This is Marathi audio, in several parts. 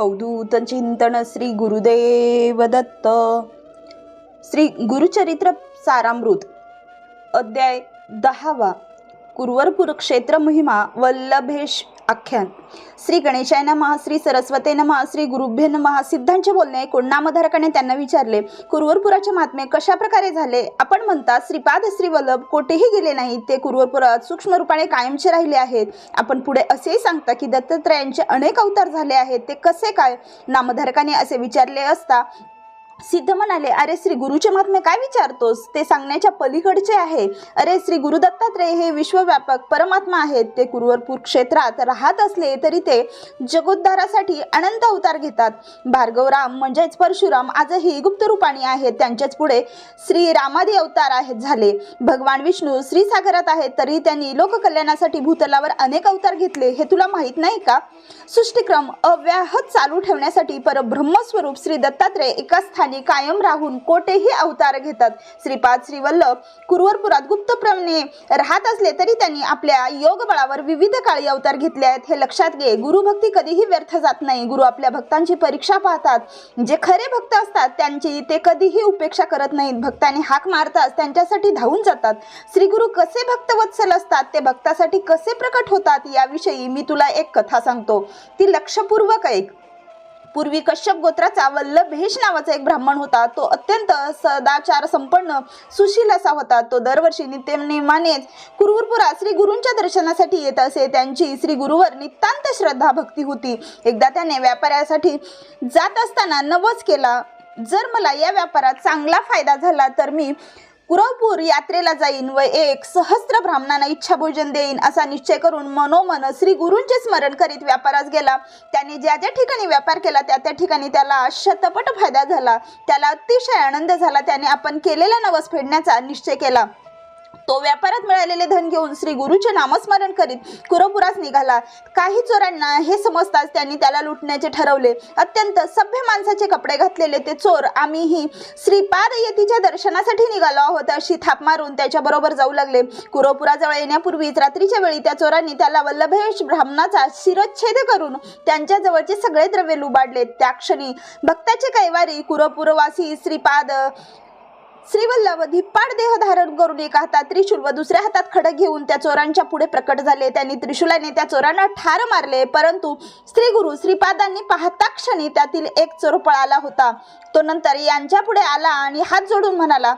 अवधूत चिंतन श्री गुरुदेव दत्त श्री गुरुचरित्र सारामृत. अध्याय दहावा. कुरवरपूर क्षेत्र मोहिमा वल्लभेश आख्यान. श्री गणेशाय नमः श्री सरस्वते नमः श्री गुरुभ्य नमः सिद्धांचे बोलणे ऐकून नामधारकाने त्यांना विचारले कुरवरपुराचे महात्मे कशा प्रकारे झाले? आपण म्हणता श्रीपाद श्रीवल्लभ कोठेही गेले नाही ते कुरवरपुरात सूक्ष्म रूपाने कायमचे राहिले आहेत. आपण पुढे असेही सांगता की दत्तात्रयांचे अनेक अवतार झाले आहेत ते कसे काय? नामधारकाने असे विचारले असता सिद्ध म्हणाले अरे श्री गुरुचे महात्मे काय विचारतोस? ते सांगण्याच्या पलीकडचे आहे. अरे श्री गुरु दत्तात्रय हे विश्वव्यापक परमात्मा आहेत. ते कुरुवरपूर क्षेत्रात राहत असले तरी ते जगोद्धारासाठी अनंत अवतार घेतात. भार्गवराम म्हणजेच परशुराम आजही गुप्त रूपाणी आहेत. त्यांच्याच पुढे श्री रामादी अवतार आहेत झाले. भगवान विष्णू श्रीसागरात आहेत तरी त्यांनी लोककल्याणासाठी भूतलावर अनेक अवतार घेतले. हे तुला माहीत नाही का? सृष्टिक्रम अव्याहत चालू ठेवण्यासाठी परब्रह्मस्वरूप श्री दत्तात्रय एका स्थानी कायम राहून कोठेही अवतार घेतात. श्रीपाद श्रीवल्लभ कुरवरपुरात गुप्तप्रमाणे राहत असले तरी त्यांनी आपल्या योग बळावर विविध काळी अवतार घेतले आहेत. हे लक्षात घे गुरुभक्ती कधीही व्यर्थ जात नाही. गुरु आपल्या भक्तांची परीक्षा पाहतात. जे खरे भक्त असतात त्यांची ते कधीही उपेक्षा करत नाहीत. भक्तांनी हाक मारताच त्यांच्यासाठी धावून जातात. श्री गुरु कसे भक्तवत्सल असतात ते भक्तासाठी कसे प्रकट होतात याविषयी मी तुला एक कथा सांगतो. ती लक्षपूर्वक ऐक. पूर्वी कश्यप गोत्राचा वल्लभेश नावाचा एक ब्राह्मण होता. तो अत्यंत सदाचार संपन्न सुशील असा होता. तो दरवर्षी नित्यनेमानेच कुरुरपुरात श्री गुरूंच्या दर्शनासाठी येत असे. त्यांची श्री गुरुवर नितांत श्रद्धा भक्ती होती. एकदा त्याने व्यापारासाठी जात असताना नवस केला. जर मला या व्यापारात चांगला फायदा झाला तर मी कुरवपूर यात्रेला जाईन व एक सहस्त्र ब्राह्मणांना इच्छाभोजन देईन असा निश्चय करून मनोमन श्री गुरूंचे स्मरण करीत व्यापारास गेला. त्याने ज्या ज्या ठिकाणी व्यापार केला त्या त्या ठिकाणी त्याला शतपट फायदा झाला. त्याला अतिशय आनंद झाला. त्याने आपण केलेला नवस फेडण्याचा निश्चय केला. तो व्यापारात मिळालेले धन घेऊन श्री गुरुचे नामस्मरण करीत कुरपुरास निघाला. काही चोरांना हे समजताच त्यांनी त्याला लुटण्याचे ठरवले. अत्यंत सभ्य माणसाचे कपडे घातलेले ते चोर आम्हीही श्रीपाद यतीच्या दर्शनासाठी निघालो आहोत अशी थाप मारून त्याच्याबरोबर जाऊ लागले. कुरपुराजवळ येण्यापूर्वीच रात्रीच्या वेळी त्या चोरांनी त्याला वल्लभेश ब्राह्मणाचा शिरच्छेद करून त्यांच्या जवळचे सगळे द्रव्य लुबाडले. त्या क्षणी भक्ताचे कैवारी कुरपुरवासी श्रीपाद श्रीवल्लभ धिप्पाड देह धारण करून एका हातात त्रिशूल व दुसऱ्या हातात खडक घेऊन त्या चोरांच्या पुढे प्रकट झाले. त्यांनी त्रिशूलाने त्या चोरांना ठार मारले परंतु श्री गुरु श्रीपादांनी पाहता क्षणी त्यातील एक चोर पळाला होता. तो नंतर यांच्या पुढे आला आणि हात जोडून म्हणाला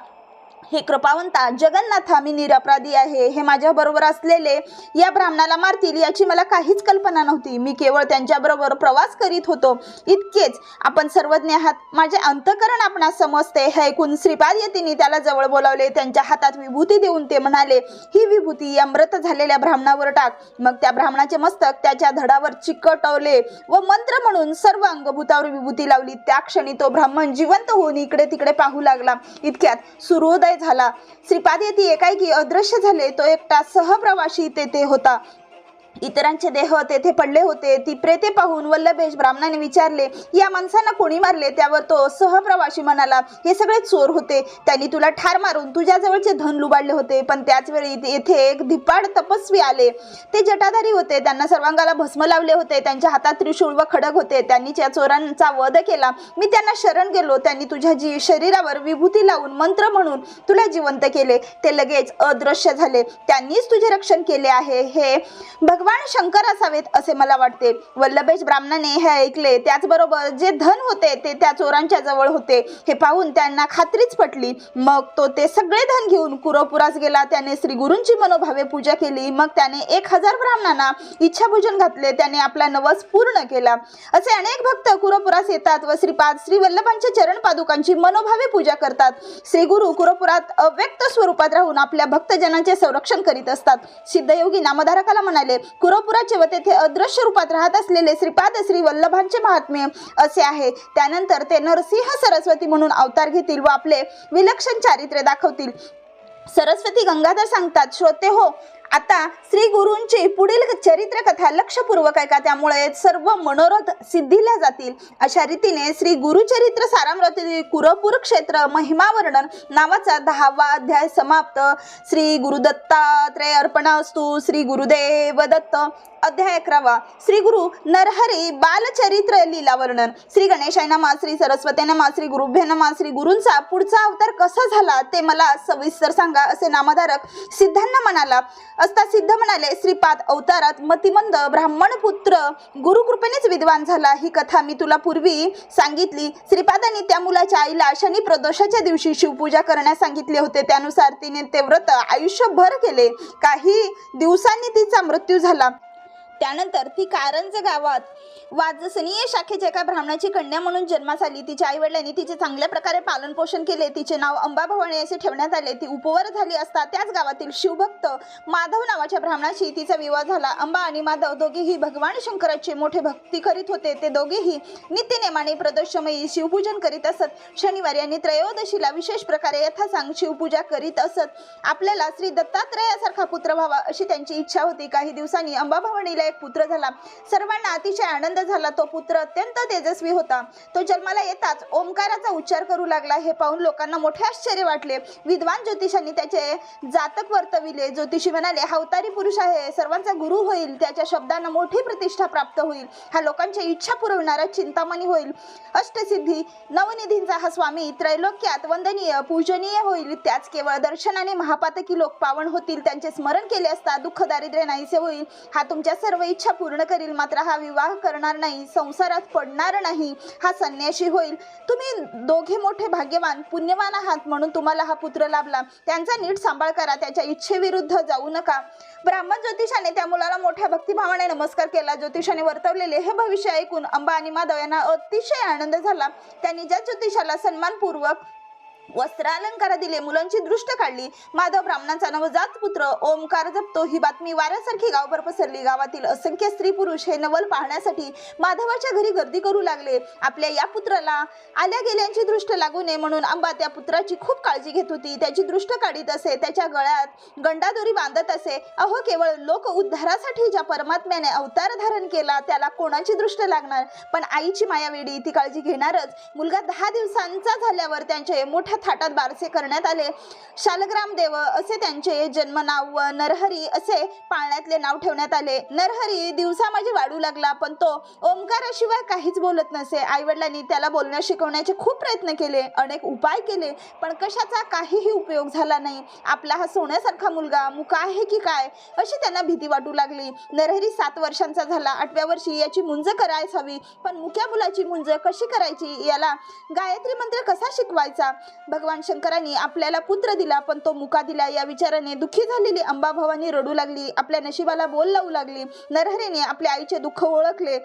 हे कृपावंता जगन्नाथा मी निरपराधी आहे. हे माझ्या बरोबर असलेले या ब्राह्मणाला मारतील याची मला काहीच कल्पना नव्हती. मी केवळ त्यांच्याबरोबर प्रवास करीत होतो. इतकेच आपण सर्वज्ञ आहात माझे अंतकरण आपणास समजते. हे ऐकून श्रीपाद यतीने त्याला जवळ बोलावले. त्यांच्या हातात विभूती देऊन ते म्हणाले ही विभूती या मृत झालेल्या ब्राह्मणावर टाक. मग त्या ब्राह्मणाचे मस्तक त्याच्या धडावर चिकटवले व मंत्र म्हणून सर्व अंगभूतावर विभूती लावली. त्या क्षणी तो ब्राह्मण जिवंत होऊन इकडे तिकडे पाहू लागला. इतक्यात सूर्योदय झाला. श्रीपाद येथे एकाएकी अदृश्य झाले. तो एकटा सहप्रवासी तेथे होता. इतरांचे देह तेथे पडले होते. ती प्रेते पाहून वल्लभेश ब्राह्मणाने विचारले या माणसांना कोणी मारले? त्यावर तो सहप्रवासी म्हणाला हे सगळे चोर होते. त्यांनी तुला ठार मारून तुझ्या जवळचे धन लुबाडले होते. पण त्याच वेळी येथे एक धिपाड तपस्वी आले. ते जटाधारी होते. त्यांना सर्वांगाला भस्म लावले होते. त्यांच्या हातात त्रिशूळ व खडक होते. त्यांनी त्या चोरांचा वध केला. मी त्यांना शरण गेलो. त्यांनी तुझ्या जी शरीरावर विभूती लावून मंत्र म्हणून तुला जिवंत केले. ते लगेच अदृश्य झाले. त्यांनीच तुझे रक्षण केले आहे. हे भगवान शंकर असावेत असे मला वाटते. वल्लभेश ब्राह्मणाने हे ऐकले. त्याचबरोबर जे धन होते ते त्या चोरांच्या जवळ होते. हे पाहून त्यांना खात्रीच पटली. मग तो ते सगळे धन घेऊन कुरोपुरास गेला. त्याने श्री गुरूंची मनोभावे पूजा केली. मग त्याने एक हजार ब्राह्मणांना इच्छाभोजन घातले. त्याने आपला नवस पूर्ण केला. असे अनेक भक्त कुरोपुरास येतात व श्रीपाद श्री वल्लभांच्या चरण पादुकांची मनोभावे पूजा करतात. श्री गुरु कुरोपुरात अव्यक्त स्वरूपात राहून आपल्या भक्तजनांचे संरक्षण करीत असतात. सिद्धयोगी नामधारकाला म्हणाले कुरपुराचे व तेथे अदृश्य रूपात राहत असलेले श्रीपाद श्री वल्लभांचे महात्म्य असे आहे. त्यानंतर ते नरसिंह सरस्वती म्हणून अवतार घेतील व आपले विलक्षण चारित्र्य दाखवतील. सरस्वती गंगाधर सांगतात श्रोते हो आता श्री गुरूंची पुढील चरित्रकथा लक्षपूर्वक ऐका त्यामुळे सर्व मनोरथ सिद्धीला जातील. अशा रीतीने श्री गुरुचरित्र सारामृत कुरपूर क्षेत्र महिमा वर्णन नावाचा दहावा अध्याय समाप्त. श्री गुरुदत्तात्रय अर्पण असतो. श्री गुरुदेव दत्त अध्याय अकरावा. श्री गुरु नरहरी बालचरित्र लीला वर्णन. श्री गणेशाय नमा श्री सरस्वती नमा श्री गुरुभ्य नमा श्री गुरूंचा पुढचा अवतार कसा झाला ते मला सविस्तर सांगा असे नामधारक सिद्धांना म्हणाला. असता सिद्ध म्हणाले श्रीपाद अवतारात मतिमंद ब्राह्मण पुत्र गुरुकृपेनेच विद्वान झाला. ही कथा मी तुला पूर्वी सांगितली. श्रीपादांनी त्या मुलाच्या आईला शनी प्रदोषाच्या दिवशी शिवपूजा करण्यास सांगितले होते. त्यानुसार तिने ते व्रत आयुष्यभर केले. काही दिवसांनी तिचा मृत्यू झाला. त्यानंतर ती कारंज गावात वाजसनीय शाखेच्या एका ब्राह्मणाची कन्या म्हणून जन्मास आली. तिच्या आईवडिलांनी तिचे चांगल्या प्रकारे पालन पोषण केले. तिचे नाव अंबाभवानी असे ठेवण्यात आले. ती उपवर झाली असता त्याच गावातील शिवभक्त माधव नावाच्या ब्राह्मणाशी तिचा विवाह झाला. अंबा आणि माधव दोघेही भगवान शंकराचे मोठे भक्ती करीत होते. ते दोघेही नित्यनेमाने प्रदोषमयी शिवपूजन करीत असत. शनिवारी आणि त्रयोदशीला विशेष प्रकारे यथासांग शिवपूजा करीत असत. आपल्याला श्री दत्तात्रयासारखा पुत्र व्हावा अशी त्यांची इच्छा होती. काही दिवसांनी अंबाभवानीला एक पुत्र झाला. सर्वांना अतिशय आनंद झाला. तो पुत्र अत्यंत तेजस्वी होता. तो जन्माला येताच ओंकाराचा उच्चार करू लागला. हे पाहून लोकांना मोठे आश्चर्य वाटले. विद्वान ज्योतिषांनी त्याचे जातक वर्तविले. ज्योतिषी म्हणाले हा अवतारी पुरुष आहे. सर्वांचा गुरु होईल. त्याच्या शब्दांना मोठी प्रतिष्ठा प्राप्त होईल. हा लोकांची इच्छा पुरविणारा चिंतामणी होईल. अष्टसिद्धी नवनिधींचा हा स्वामी त्रैलोक्यात वंदनीय पूजनीय होईल. त्याच केवळ दर्शनाने महापातकी लोक पावन होतील. त्यांचे स्मरण केले असता दुःख दारिद्र्य नाहीसे होईल. हा तुमच्या सर्व इच्छा पूर्ण करील मात्र हा विवाह करणार नाही संसारात पडणार नाही हा संन्याशी होईल. तुम्ही दोघे मोठे भाग्यवान पुण्यवान आहात म्हणून तुम्हाला हा पुत्र लाभला. त्यांचा नीट सांभाळ करा त्याच्या इच्छेविरुद्ध जाऊ नका. ब्राह्मण ज्योतिषाने त्या मुलाला मोठ्या भक्तिभावाने नमस्कार केला. ज्योतिषाने वर्तवलेले हे भविष्य ऐकून अंबा आणि माधव यांना अतिशय आनंद झाला. त्यांनी ज्या ज्योतिषाला सन्मानपूर्वक वस्त्रालंकार दिले मुलांची दृष्ट काढली. माधव ब्राह्मणांचा नवजात पुत्र ओमकार जपतो. ही बातमी वाऱ्यासारखी गावभर पसरली. गावातील असंख्य स्त्री पुरुष हे नवल पाहण्यासाठी माधवाच्या घरी गर्दी करू लागले. आपल्या या पुत्राला आल्या गेल्यांची दृष्ट लागू नये म्हणून अंबा त्या पुत्राची खूप काळजी घेत होती. त्याची दृष्ट काढीत असे त्याच्या गळ्यात गंडादोरी बांधत असे. अहो केवळ लोक उद्धारासाठी ज्या परमात्म्याने अवतार धारण केला त्याला कोणाची दृष्ट लागणार? पण आईची माया वेडी ती काळजी घेणारच. मुलगा दहा दिवसांचा झाल्यावर त्यांचे मोठ्या थाटात बारसे करण्यात आले. शालग्राम देव असे त्यांचे जन्मनाव व नरहरी असे पाळण्यातले नाव ठेवण्यात आले. नरहरी दिवसा माझी वाढू लागला पण तो ओंकाराशिवाय काहीच बोलत नसे. आईवडिलांनी त्याला बोलण्यास शिकवण्याचे खूप प्रयत्न केले अनेक उपाय केले पण कशाचा काहीही उपयोग झाला नाही. आपला हा सोन्यासारखा मुलगा मुका आहे की काय? अशी त्यांना भीती वाटू लागली. नरहरी सात वर्षांचा झाला. आठव्या वर्षी याची मुंज करायच हवी पण मुक्या मुलाची मुंज कशी करायची? याला गायत्री मंत्र कसा शिकवायचा? भगवान शंकरांनी आपल्याला पुत्र दिला पण तो मुका दिला. या विचाराने दुःखी झालेली अंबाभवानी रडू लागली. आपल्या नशिबाला बोल लावू लागली. नरहरीने आपल्या आईचे दुःख ओळखले.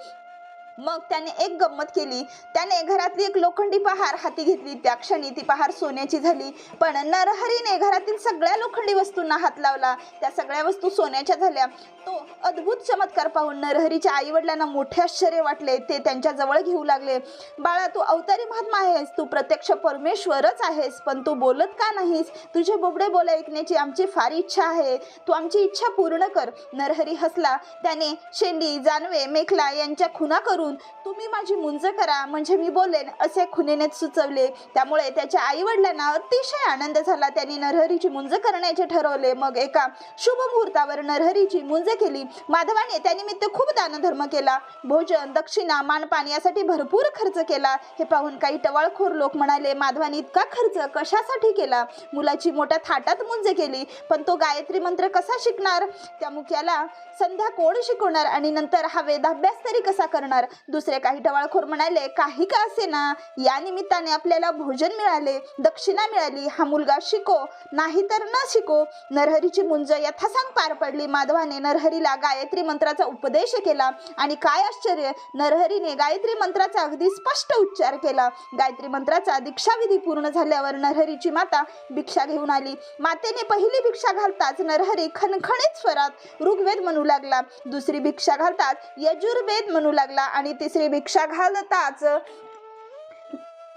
मग त्याने एक गंमत केली. त्याने घरातली एक लोखंडी पहार हाती घेतली. त्या क्षणी ती पहार सोन्याची झाली. पण नरहरीने घरातील सगळ्या लोखंडी वस्तूंना हात लावला. त्या सगळ्या वस्तू सोन्याच्या झाल्या. तो अद्भुत चमत्कार पाहून नरहरीच्या आई वडिलांना मोठे आश्चर्य वाटले. ते त्यांच्या जवळ घेऊ लागले. बाळा तू अवतारी महात्मा आहेस. तू प्रत्यक्ष परमेश्वरच आहेस. पण तू बोलत का नाहीस? तुझे बोबडे बोल ऐकण्याची आमची फार इच्छा आहे. तू आमची इच्छा पूर्ण कर. नरहरी हसला. त्याने शेंडी जानवे मेखला यांच्या खुना करून तुम्ही माझी मुंज करा म्हणजे मी बोलेन असे खुनेने सुचवले. त्यामुळे त्याच्या आई वडिलांना अतिशय आनंद झाला. त्यांनी नरहरीची मुंज करण्याचे ठरवले. मग एका शुभ मुहूर्तावर नरहरीची मुंज केली. माधवाने त्यानिमित्त खूप दानधर्म केला. भोजन दक्षिणा मानपान यासाठी भरपूर खर्च केला. हे पाहून काही टवाळखोर लोक म्हणाले माधवाने इतका खर्च कशासाठी केला? मुलाची मोठ्या थाटात मुंज केली. पण तो गायत्री मंत्र कसा शिकणार? त्या मुख्याला संध्या कोण शिकवणार? आणि नंतर हा वेदाभ्यास तरी कसा करणार? दुसरे काही टवाळखोर म्हणाले काही का असे ना या निमित्ताने आपल्याला भोजन मिळाले दक्षिणा मिळाली. हा मुलगा शिको नाही तर न शिको. नरहरीची मुंज यथासांग पार पडली. माधवाने नरहरीला गायत्री मंत्राचा उपदेश केला. आणि काय आश्चर्य नरहरीने गायत्री मंत्राचा अगदी स्पष्ट उच्चार केला. गायत्री मंत्राचा दीक्षाविधी पूर्ण झाल्यावर नरहरीची माता भिक्षा घेऊन आली. मातेने पहिली भिक्षा घालताच नरहरी खणखणीत स्वरात ऋग्वेद म्हणू लागला. दुसरी भिक्षा घालताच यजुर्वेद म्हणू लागला. आणि तिसरी भिक्षा घालताच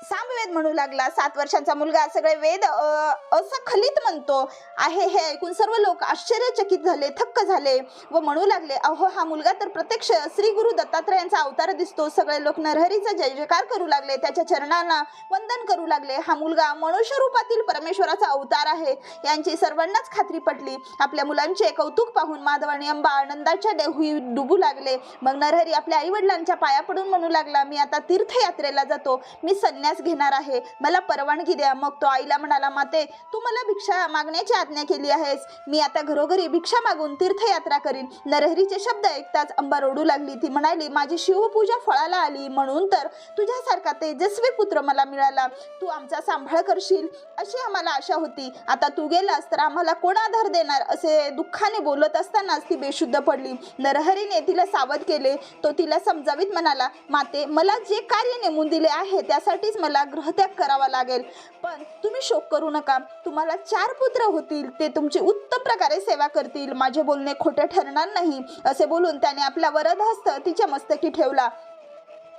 सामवेद म्हणू लागला. सात वर्षांचा मुलगा. सगळे वेद असं असखलित म्हणतो. आहे हे ऐकून सर्व लोक आश्चर्यचकित झाले थक्क झाले व म्हणू लागले अहो हा मुलगा तर प्रत्यक्ष श्री गुरु दत्तात्रयांचा अवतार दिसतो. सगळे लोक नरहरीचा जय जयकार करू लागले त्याच्या चरणांना वंदन करू लागले. हा मुलगा मनुष्य रूपातील परमेश्वराचा अवतार आहे. यांची सर्वांनाच खात्री पटली. आपल्या मुलांचे कौतुक पाहून माधव आणि अंबा आनंदाच्या डेहू डुबू लागले. मग नरहरी आपल्या आई वडिलांच्या पाया पडून म्हणू लागला मी आता तीर्थयात्रेला जातो. मी संन्यास घेणार आहे. मला परवानगी द्या. मग तो आईला म्हणाला माते तू मला भिक्षा मागण्याची आज्ञा केली आहेस. मी आता घरोघरी भिक्षा मागून तीर्थयात्रा करीन. नरहरीचे शब्द ऐकताच अंबा रोडू लागली. ती म्हणाली माझी शिवपूजा फळाला आली. म्हणून तर तुझ्यासारखा तेजस्वी पुत्र मला मिळाला. तू आमचा सांभाळ करशील अशी आम्हाला आशा होती. आता तू गेलास तर आम्हाला कोण आधार देणार? असे दुःखाने बोलत असतानाच ती बेशुद्ध पडली. नरहरीने तिला सावध केले. तो तिला समजावीत म्हणाला माते मला जे कार्य नेमून दिले आहे त्यासाठीच मला गृहत्याग करावा लागेल. पण तुम्ही शोक करू नका. तुम्हाला चार पुत्र होतील. ते तुमची उत्तम प्रकारे सेवा करतील. माझे बोलणे खोटे ठरणार नाही. असे बोलून त्याने आपला वरदहस्त तिच्या मस्तकी ठेवला.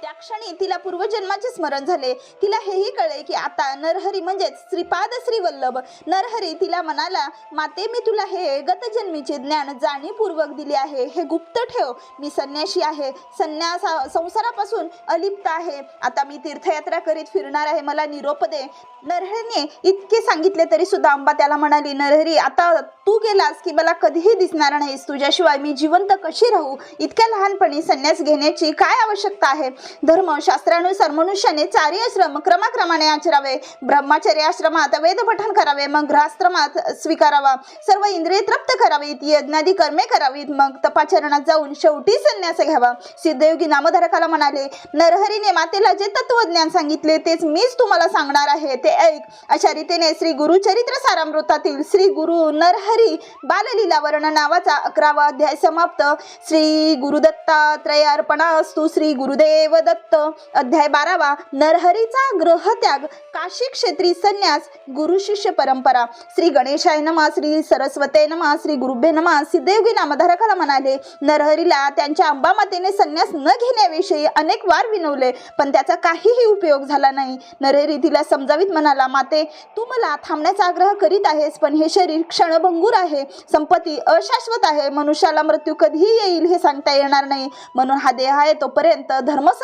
त्या क्षणी तिला पूर्वजन्माचे स्मरण झाले. तिला हेही कळले की आता नरहरी म्हणजेच श्रीपाद श्री वल्लभ नरहरी तिला म्हणाला माते मी तुला हे गतजन्मीचे ज्ञान जाणीवपूर्वक दिले आहे. हे गुप्त ठेव. मी संन्याशी आहे. संन्यासा संसारापासून अलिप्त आहे. आता मी तीर्थयात्रा करीत फिरणार आहे. मला निरोप दे. नरहरीने इतके सांगितले तरी सुद्धा अंबा त्याला म्हणाली नरहरी आता तू गेलास की मला कधीही दिसणार नाहीस. तुझ्याशिवाय मी जिवंत कशी राहू? इतक्या लहानपणी संन्यास घेण्याची काय आवश्यकता आहे? धर्म शास्त्रानुसार मनुष्याने चारी आश्रम क्रमाक्रमाने आचरावे. ब्रह्मचर्य आश्रमात वेद करावे मग ग्रहाश्रमात स्वीकारावा. सर्व इंद्रिय तृप्त करावीत यज्ञादी कर्मे करावीत मग तपाचरणात जाऊन शेवटी संन्यास घ्यावा. सिद्धयोगी नामधारकाला म्हणाले नरहरीने मातेला जे तत्वज्ञान सांगितले तेच मीच तुम्हाला सांगणार आहे. ते ऐक. अशा रीतीने श्री गुरुचरित्र सारामृतातील श्री गुरु नरहरी बाललीला वर्ण नावाचा अकरावा अध्याय समाप्त. श्री गुरुदत्तात्रय असतो. श्री गुरुदेव दत्त अध्याय बारावा नरहरीचा ग्रहत्याग काशी क्षेत्री संन्यास गुरु शिष्य परंपरा. श्री गणेशाय नमा श्री सरस्वते नमा श्री गुरुभे नमा सिद्धयोगी नामधारकाला म्हणाले नरहरीला त्यांच्या अंबामातेने संन्यास न घेण्याविषयी अनेक वार विनवले पण त्याचा काहीही उपयोग झाला नाही. नरहरी तिला समजावीत म्हणाला माते तू मला थांबण्याचा आग्रह करीत आहेस पण हे शरीर क्षणभंगूर आहे. संपत्ती अशाश्वत आहे मनुष्याला मृत्यू कधीही येईल हे सांगता येणार नाही. म्हणून हा देह आहे तोपर्यंत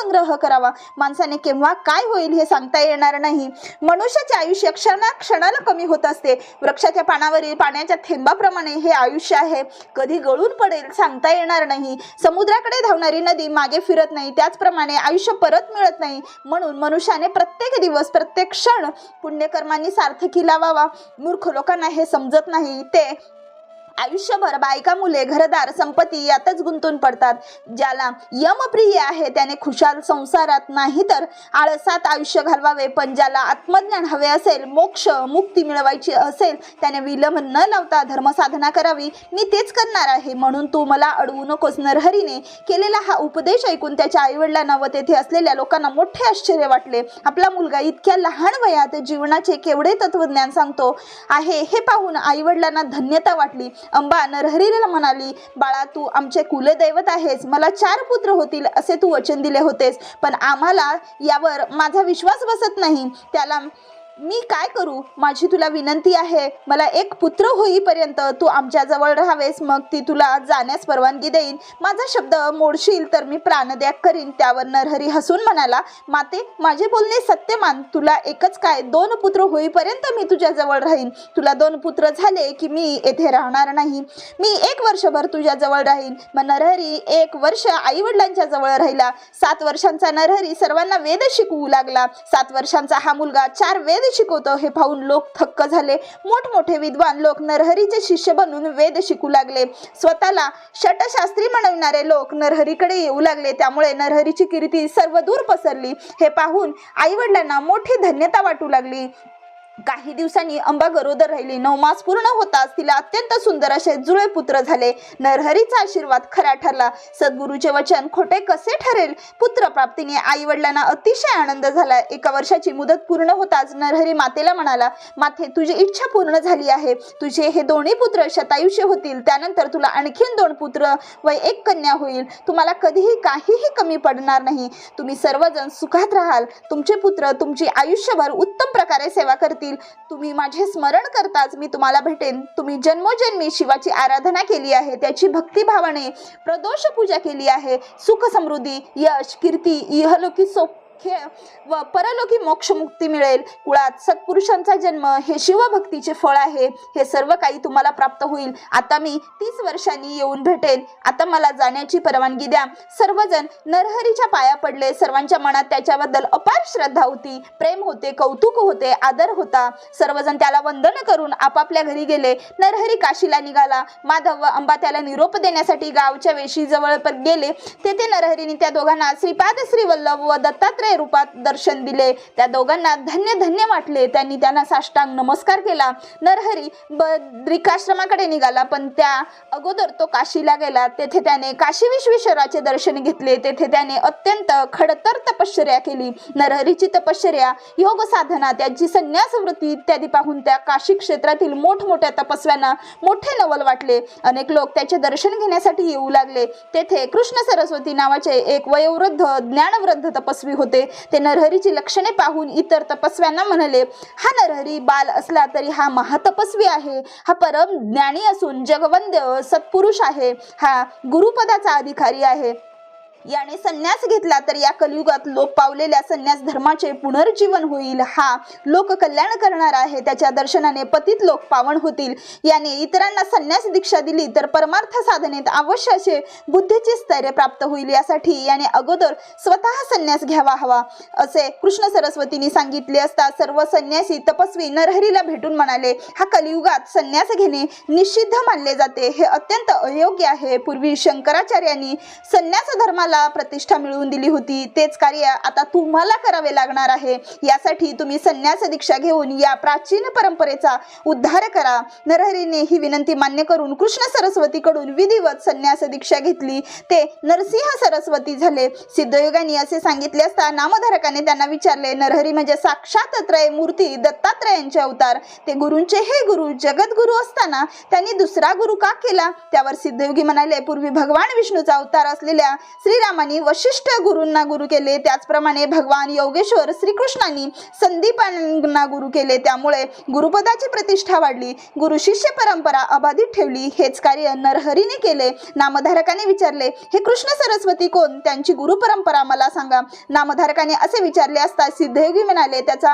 संग्रह करावा. माणसाने केव्हा काय होईल हे सांगता येणार नाही. मनुष्याचे आयुष्य क्षणा क्षणाला कमी होत असते. वृक्षाच्या पानावरील पाण्याच्या थेंबाप्रमाणे हे आयुष्य आहे. कधी गळून पडेल सांगता येणार नाही. समुद्राकडे धावणारी नदी मागे फिरत नाही. त्याचप्रमाणे आयुष्य परत मिळत नाही. म्हणून मनुष्याने प्रत्येक दिवस प्रत्येक क्षण पुण्यकर्मांनी सार्थकी लावावा. मूर्ख लोकांना हे समजत नाही. ते आयुष्यभर बायका मुले घरदार संपत्ती यातच गुंतून पडतात. ज्याला यमप्रिय आहे त्याने खुशाल संसारात नाही तर आळसात आयुष्य घालवावे. पण ज्याला आत्मज्ञान हवे असेल मोक्ष मुक्ती मिळवायची असेल त्याने विलंब न लावता धर्मसाधना करावी. मी तेच करणार आहे. म्हणून तू मला अडवू नकोस. नरहरीने केलेला हा उपदेश ऐकून त्याच्या आईवडिलांना व तेथे असलेल्या लोकांना मोठे आश्चर्य वाटले. आपला मुलगा इतक्या लहान वयात जीवनाचे केवढे तत्वज्ञान सांगतो आहे हे पाहून आईवडिलांना धन्यता वाटली. अंबा नरहरीला म्हणाली बाळा तू आमचे कुलदैवत आहेस. मला चार पुत्र होतील असे तू वचन दिले होतेस. पण आम्हाला यावर माझा विश्वास बसत नाही. त्याला मी काय करू? माझी तुला विनंती आहे. मला एक पुत्र होईपर्यंत तू आमच्या जवळ राहावेस मग ती तुला जाण्यास परवानगी देईन. माझा शब्द मोडशील तर मी प्राणत्याग करीन त्यावर नरहरी हसून म्हणाला माते माझे बोलणे सत्य मान. तुला एकच काय? दोन पुत्र होईपर्यंत मी तुझ्या जवळ राहीन. तुला दोन पुत्र झाले की मी येथे राहणार नाही. मी एक वर्षभर तुझ्या जवळ राहीन. मग नरहरी एक वर्ष आई वडिलांच्या जवळ राहिला. सात वर्षांचा नरहरी सर्वांना वेद शिकवू लागला. सात वर्षांचा हा मुलगा चार वेद शिकवतो? हे पाहून लोक थक्क झाले. मोठमोठे विद्वान लोक नरहरीचे शिष्य बनून वेद शिकू लागले. स्वतःला शटशास्त्री म्हणविणारे लोक नरहरीकडे येऊ लागले. त्यामुळे नरहरीची कीर्ती सर्व दूर पसरली. हे पाहून आई वडिलांना मोठी धन्यता वाटू लागली. काही दिवसांनी अंबा गरोदर राहिली. नऊ मास पूर्ण होताच तिला अत्यंत सुंदर असे जुळे पुत्र झाले. नरहरीचा आशीर्वाद खरा ठरला. सद्गुरूचे वचन खोटे कसे ठरेल? पुत्र प्राप्तीने आई वडिलांना अतिशय आनंद झाला. एका वर्षाची मुदत पूर्ण होताच नरहरी मातेला म्हणाला माथे तुझी इच्छा पूर्ण झाली आहे. तुझे हे दोन्ही पुत्र शतायुष्य होतील. त्यानंतर तुला आणखीन दोन पुत्र व एक कन्या होईल. तुम्हाला कधीही काहीही कमी पडणार नाही. तुम्ही सर्वजण सुखात राहाल. तुमचे पुत्र तुमची आयुष्यभर उत्तम प्रकारे सेवा करतील. तुम्ही माझे स्मरण करताच मी तुम्हाला भेटेन. तुम्ही जन्मोजन्मी शिवाची आराधना केली आहे. त्याची भक्तिभावाने प्रदोष पूजा केली आहे. सुख समृद्धी यश कीर्ती इहलोकी सोप खे व परलोकी मोक्षमुक्ती मिळेल. कुळात सत्पुरुषांचा जन्म हे शिवभक्तीचे फळ आहे. हे सर्व काही तुम्हाला प्राप्त होईल. आता मी तीस वर्षांनी येऊन भेटेन. आता मला जाण्याची परवानगी द्या. सर्वजण नरहरीच्या पाया पडले. सर्वांच्या मनात त्याच्याबद्दल अपार श्रद्धा होती. प्रेम होते कौतुक होते आदर होता. सर्वजण त्याला वंदन करून आपापल्या घरी गेले. नरहरी काशीला निघाला. माधव व अंबा त्याला निरोप देण्यासाठी गावच्या वेशी जवळ गेले. तेथे नरहरीने त्या दोघांना श्रीपाद श्रीवल्लभ व दत्तात्रय रूपात दर्शन दिले. त्या दोघांना धन्य धन्य वाटले. त्यांनी त्यांना साष्टांग नमस्कार केला. नरहरी बद्रिकाश्रमाकडे निघाला पण त्या अगोदर तो काशीला गेला. तेथे त्याने काशी विश्वेश्वराचे दर्शन घेतले. तेथे त्याने अत्यंत खडतर तपश्चर्या केली. नरहरीची तपश्चर्या योग साधना त्यांची संन्यास वृत्ती इत्यादी पाहून त्या काशी क्षेत्रातील मोठमोठ्या तपस्व्यांना मोठे नवल वाटले. अनेक लोक त्याचे दर्शन घेण्यासाठी येऊ लागले. तेथे कृष्ण सरस्वती नावाचे एक वयोवृद्ध ज्ञानवृद्ध तपस्वी होते. ते नरहरीची लक्षणे पाहून इतर तपस्व्यांना म्हणाले हा नरहरी बाल असला तरी हा महातपस्वी आहे. हा परम ज्ञानी असून जगवंद सत्पुरुष आहे. हा गुरुपदाचा अधिकारी आहे. याने संन्यास घेतला तर या कलियुगात लोक पावलेल्या संन्यास धर्माचे पुनर्जीवन होईल. हा लोक कल्याण करणार आहे. त्याच्या दर्शनाने पतित लोक पावन होतील. याने इतरांना संन्यास दीक्षा दिली तर परमार्थ साधनेत अवश्य असे बुद्धीचे स्थैर्य प्राप्त होईल. यासाठी याने अगोदर स्वतः संन्यास घ्यावा हवा असे कृष्ण सरस्वतींनी सांगितले असता सर्व संन्यासी तपस्वी नरहरीला भेटून म्हणाले हा कलियुगात संन्यास घेणे निषिद्ध मानले जाते. हे अत्यंत अयोग्य आहे. पूर्वी शंकराचार्यांनी संन्यास धर्मा तुम्हाला प्रतिष्ठा मिळवून दिली होती. तेच कार्य आता तुम्हाला करावे लागणार आहे. यासाठी तुम्ही संन्यास दीक्षा घेऊन या प्राचीन परंपरेचा उद्धार करा. नरहरीने ही विनंती मान्य करून कृष्ण सरस्वतीकडून विधिवत संन्यास दीक्षा घेतली. ते नरसिंह सरस्वती झाले. सिद्धयोगांनी असे सांगितले असता नामधारकाने त्यांना विचारले नरहरी म्हणजे साक्षात त्रय मूर्ती दत्तात्रयांचे अवतार. ते गुरूंचे हे गुरु जगद्गुरु असताना त्यांनी दुसरा गुरु का केला? त्यावर सिद्धयोगी म्हणाले पूर्वी भगवान विष्णूचा अवतार असलेल्या श्री श्रीरामानी वशिष्ठ गुरूंना गुरु केले. त्याचप्रमाणे भगवान योगेश्वर श्रीकृष्णांनी संदीपांना गुरु केले. त्यामुळे गुरुपदाची प्रतिष्ठा वाढली. गुरु शिष्य परंपरा अबाधित ठेवली. हेच कार्य नरहरीने केले. नामधारकाने विचारले हे कृष्ण सरस्वती कोण? त्यांची गुरु परंपरा मला सांगा. नामधारकाने असे विचारले असता सिद्धयोगी म्हणाले त्याचा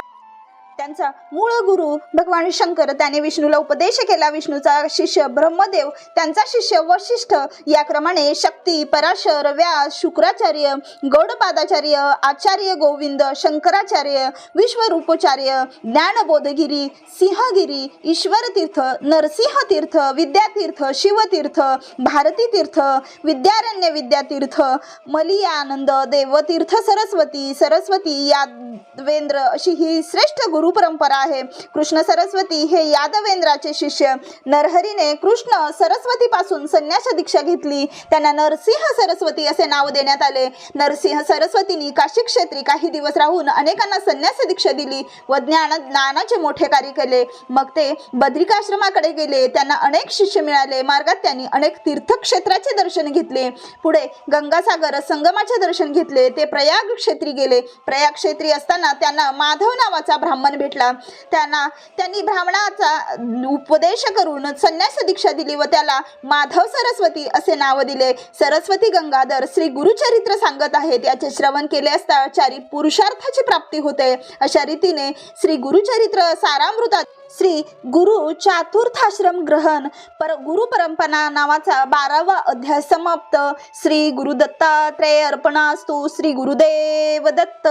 त्यांचा मूळ गुरु भगवान शंकर त्याने विष्णूला उपदेश केला. विष्णूचा शिष्य ब्रह्मदेव त्यांचा शिष्य वशिष्ठ. या क्रमाने शक्ती पराशर व्यास शुक्राचार्य गौडपादाचार्य आचार्य गोविंद शंकराचार्य विश्वरूपोचार्य ज्ञानबोधगिरी सिंहगिरी ईश्वर तीर्थ नरसिंह तीर्थ विद्यातीर्थ शिवतीर्थ भारती तीर्थ विद्यारण्य विद्यातीर्थ मलियानंद देवतीर्थ सरस्वती सरस्वती यादवेंद्र अशी ही श्रेष्ठ गुरु परंपरा आहे. कृष्ण सरस्वती हे यादवेंद्राचे शिष्य. नरहरीने कृष्ण सरस्वती पासून संन्यास दीक्षा घेतली. त्यांना नरसिंह सरस्वती असे नाव देण्यात आले. नरसिंह सरस्वतींनी काशी क्षेत्री काही दिवस राहून अनेकांना संन्यास दीक्षा दिली व ज्ञान ज्ञानाचे मोठे कार्य केले. मग ते बद्रिकाश्रमाकडे गेले. त्यांना अनेक शिष्य मिळाले. मार्गात त्यांनी अनेक तीर्थक्षेत्राचे दर्शन घेतले. पुढे गंगासागर संगमाचे दर्शन घेतले. ते प्रयाग क्षेत्री गेले. प्रयाग क्षेत्री असताना त्यांना माधव नावाचा ब्राह्मण भगवान भेटला. त्यांना त्यांनी ब्राह्मणाचा उपदेश करून संन्यास दीक्षा दिली व त्याला माधव सरस्वती असे नाव दिले. सरस्वती गंगाधर श्री गुरुचरित्र सांगत आहेत याचे श्रवण केले असता चारी पुरुषार्थाची प्राप्ती होते. अशा रीतीने श्री गुरुचरित्र सारामृतात श्री गुरु चातुर्थाश्रम ग्रहण पर गुरु परंपरा नावाचा बारावा अध्याय समाप्त. श्री गुरु दत्तात्रय अर्पणास्तु श्री गुरुदेव दत्त